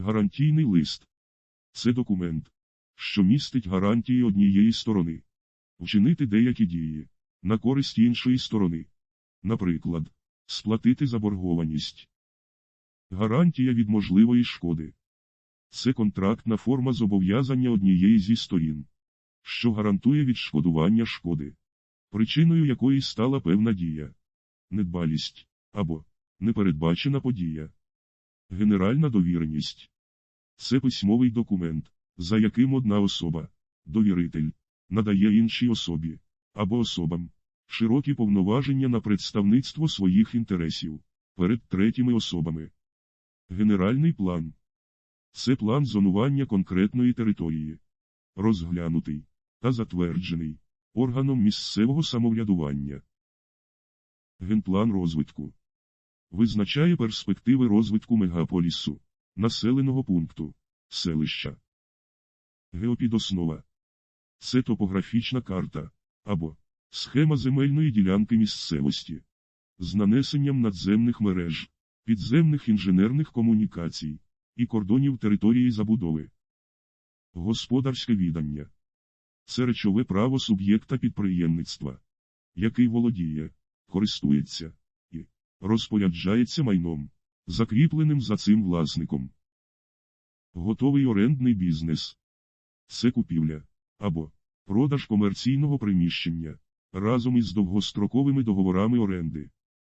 Гарантійний лист. Це документ, що містить гарантії однієї сторони. Вчинити деякі дії на користь іншої сторони. Наприклад, сплатити заборгованість. Гарантія від можливої шкоди. Це контрактна форма зобов'язання однієї зі сторін, що гарантує відшкодування шкоди, причиною якої стала певна дія, недбалість або непередбачена подія. Генеральна довіреність. Це письмовий документ, за яким одна особа, довіритель, надає іншій особі або особам широкі повноваження на представництво своїх інтересів перед третіми особами. Генеральний план. Це план зонування конкретної території, розглянутий та затверджений органом місцевого самоврядування. Генплан розвитку визначає перспективи розвитку мегаполісу, населеного пункту, селища. Геопідоснова це топографічна карта або схема земельної ділянки місцевості з нанесенням надземних мереж, підземних інженерних комунікацій і кордонів території забудови. Господарське відання це речове право суб'єкта підприємництва, який володіє, користується розпоряджається майном, закріпленим за цим власником. Готовий орендний бізнес це купівля або продаж комерційного приміщення разом із довгостроковими договорами оренди.